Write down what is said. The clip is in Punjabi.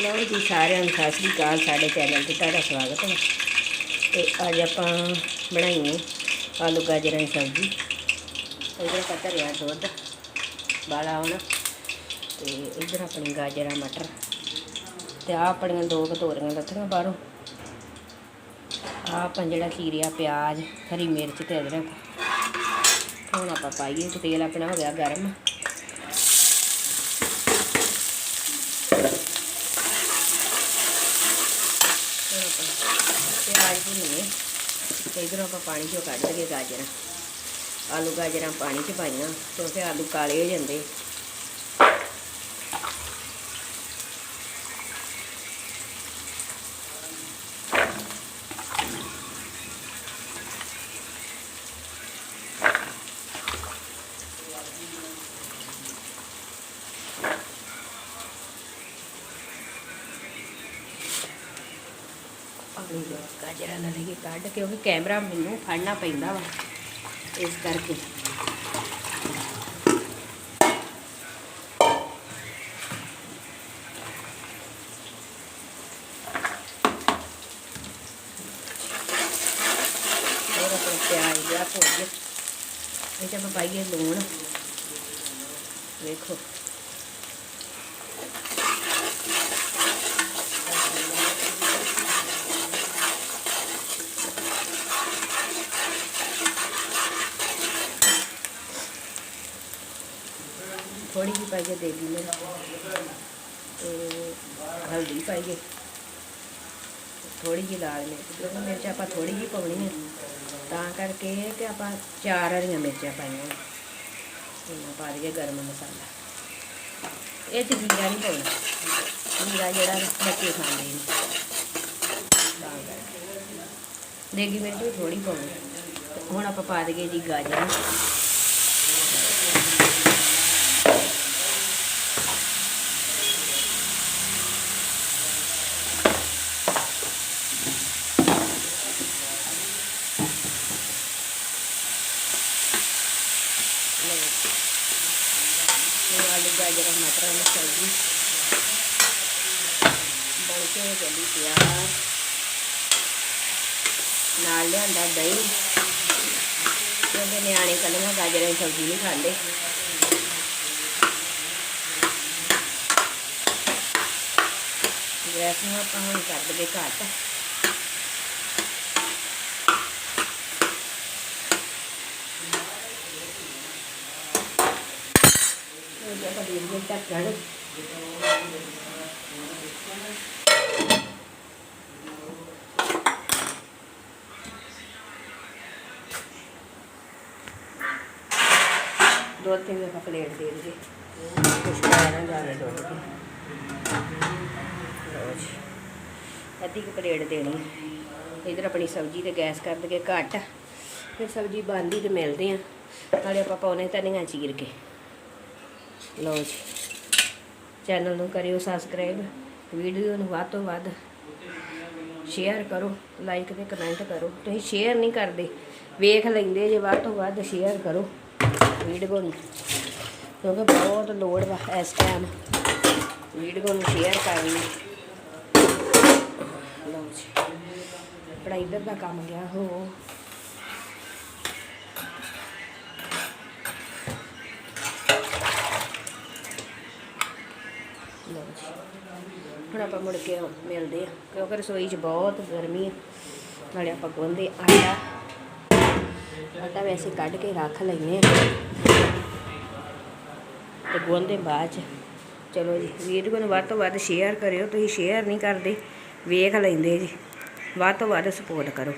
ਲਓ ਜੀ, ਸਾਰਿਆਂ ਨੂੰ ਸਤਿ ਸ੍ਰੀ ਅਕਾਲ, ਸਾਡੇ ਚੈਨਲ ਤੇ ਤੁਹਾਡਾ ਸਵਾਗਤ ਹੈ। ਤੇ ਅੱਜ ਆਪਾਂ ਬਣਾਈਏ ਆਲੂ ਗਾਜਰਾਂ ਦੀ ਸਬਜ਼ੀ। ਇਧਰ ਆਪਾਂ ਧਰਿਆ ਦੁੱਧ ਬਾਲਾ ਹੁਣ ਤੇ ਇਧਰ ਆਪਣੀ ਗਾਜਰਾਂ, ਮਟਰ ਤੇ ਆ ਆਪਣੀਆਂ ਦੋ ਕਟੋਰੀਆਂ ਲੱਥੀਆਂ ਬਾਹਰੋਂ। ਆ ਆਪਾਂ ਜਿਹੜਾ ਚੀਰਿਆ ਪਿਆਜ਼, ਹਰੀ ਮਿਰਚ ਤੇ ਅਦਰਕ। ਹੁਣ ਆਪਾਂ ਪਾਈਏ, ਤੇ ਤੇਲ ਆਪਣਾ ਹੋ ਗਿਆ ਗਰਮ। ਹੁਣ ਆਪਾਂ ਪਿਆਜ਼ ਭੁੰਨੀਏ ਤੇ ਇਧਰੋਂ ਆਪਾਂ ਪਾਣੀ ਚੋਂ ਕੱਢ ਲਈਏ ਗਾਜਰਾਂ। ਆਲੂ ਗਾਜਰਾਂ ਪਾਣੀ 'ਚ ਪਾਈਆਂ ਕਿਉਂਕਿ ਆਲੂ ਕਾਲੇ ਹੋ ਜਾਂਦੇ। ਪਾਣੀ ਦੇ ਗਾਜਰਾਂ ਨਾਲ ਲਈਏ ਕੱਢ ਕਿਉਂਕਿ ਕੈਮਰਾ ਮੈਨੂੰ ਫੜਨਾ ਪੈਂਦਾ ਵਾ, ਇਸ ਕਰਕੇ। ਹੋਰ ਆਪਣਾ ਪਿਆਜ਼ ਜਿਹੜਾ ਭੁੱਜ ਗਿਆ ਇਹ 'ਚ ਆਪਾਂ ਪਾਈਏ ਲੂਣ। ਵੇਖੋ। ਥੋੜੀ ਜਿਹੀ ਪਾਈਏ ਦੇਗੀ ਮਿਰਚ ਤੇ ਹਲਦੀ ਪਾਈਏ ਥੋੜੀ ਜਿਹੀ ਲਾਲ ਮਿਰਚ ਕਿਉਂਕਿ ਮਿਰਚ ਆਪਾਂ ਥੋੜੀ ਜਿਹੀ ਪਾਉਣੀ ਹੈ ਤਾਂ ਕਰਕੇ ਇਹ ਕਿ ਆਪਾਂ ਚਾਰ ਹਰੀਆਂ ਮਿਰਚਾਂ ਪਾਈਆਂ ਇਹਨਾਂ ਪਾ ਦਈਏ ਗਰਮ ਮਸਾਲਾ। ਇਹ ਚ ਜੀਰਾ ਨਹੀਂ ਪਾਉਣਾ। ਜੀਰਾ ਜਿਹੜਾ ਬੱਚੇ ਖਾਂਦੇ ਨੇ। ਤਾਂ ਦੇਗੀ ਮਿਰਚ ਵੀ ਥੋੜੀ ਪਾਉਣੀ। ਹੁਣ ਆਪਾਂ ਪਾ ਦਈਏ ਜੀ ਗਾਜਰਾਂ। ਇਹ ਆਲੂ ਗਾਜਰਾਂ ਮਟਰਾਂ ਦੀ ਸਬਜ਼ੀ ਬਣ ਕੇ ਹੋ ਤਿਆਰ ਨਾਲ ਲਿਆਂਦਾ ਦਹੀਂ ਕਿਉਂਕਿ ਨਿਆਣੇ ਕੱਲੀਆਂ ਗਾਜਰਾਂ ਦੀ ਸਬਜ਼ੀ ਨਹੀਂ ਖਾਂਦੇ ਗੈਸ ਨੂੰ ਆਪਾਂ ਹੁਣ ਕਰ ਦਈਏ ਘੱਟ ਇਹ ਆਪਾਂ ਦੇ ਦਈਏ ਦੁੱਧ ਤੇ ਆਪਾਂ ਪਲੇਟ ਦੇ ਦਈਏ ਕੁਛ ਪਾਇਆ ਜਾਵੇ ਦੁੱਧ ਅੱਧੀ ਕੁ ਪਲੇਟ ਦੇਣੀ ਇਧਰ ਆਪਣੀ ਸਬਜ਼ੀ ਤੇ ਗੈਸ ਕਰ ਦਈਏ ਘੱਟ ਫਿਰ ਸਬਜ਼ੀ ਬੰਦੀ ਤੇ ਮਿਲਦੇ ਆ। ਨਾਲੇ ਆਪਾਂ ਪਾਉਣੇ ਧਨੀਆ ਚੀਰ ਕੇ। ਲਓ ਜੀ। ਚੈਨਲ ਨੂੰ ਕਰਿਓ ਸਬਸਕ੍ਰਾਈਬ ਵੀਡੀਓ ਨੂੰ ਵੱਧ ਤੋਂ ਵੱਧ ਸ਼ੇਅਰ ਕਰੋ ਲਾਈਕ ਤੇ ਕਮੈਂਟ ਕਰੋ। ਤੁਸੀਂ ਸ਼ੇਅਰ ਨਹੀਂ ਕਰਦੇ, ਵੇਖ ਲੈਂਦੇ ਜੇ ਵੱਧ ਤੋਂ ਵੱਧ ਸ਼ੇਅਰ ਕਰੋ ਵੀਡੀਓ ਨੂੰ। ਕਿਉਂਕਿ ਬਹੁਤ ਲੋੜ ਵਾ ਇਸ ਟਾਈਮ ਵੀਡੀਓ ਨੂੰ ਸ਼ੇਅਰ ਕਰਨੀ ਲਓ ਜੀ। ਆਪਣਾ ਇੱਧਰ ਦਾ ਕੰਮ ਗਿਆ, ਹੋ। ਲਓ ਜੀ। ਹੁਣ ਆਪਾਂ ਮੁੜ ਕੇ ਮਿਲਦੇ ਆ ਕਿਉਂਕਿ ਰਸੋਈ 'ਚ ਬਹੁਤ ਗਰਮੀ ਹੈ ਨਾਲੇ ਆਪਾਂ ਗੁੰਦੇ ਆਟਾ। ਆਟਾ ਵੈਸੇ ਕੱਢ ਕੇ ਰੱਖ ਲੈਨੇ ਆ ਤੇ ਗੁੰਦੇ ਬਾਅਦ 'ਚ। ਚਲੋ ਜੀ ਵੀਡੀਓ ਨੂੰ ਵੱਧ ਤੋਂ ਵੱਧ ਸ਼ੇਅਰ ਕਰਿਓ, ਤੁਸੀਂ ਸ਼ੇਅਰ ਨਹੀਂ ਕਰਦੇ। ਵੇਖ ਲੈਂਦੇ ਜੀ। ਵੱਧ ਤੋਂ ਵੱਧ ਸਪੋਰਟ ਕਰੋ।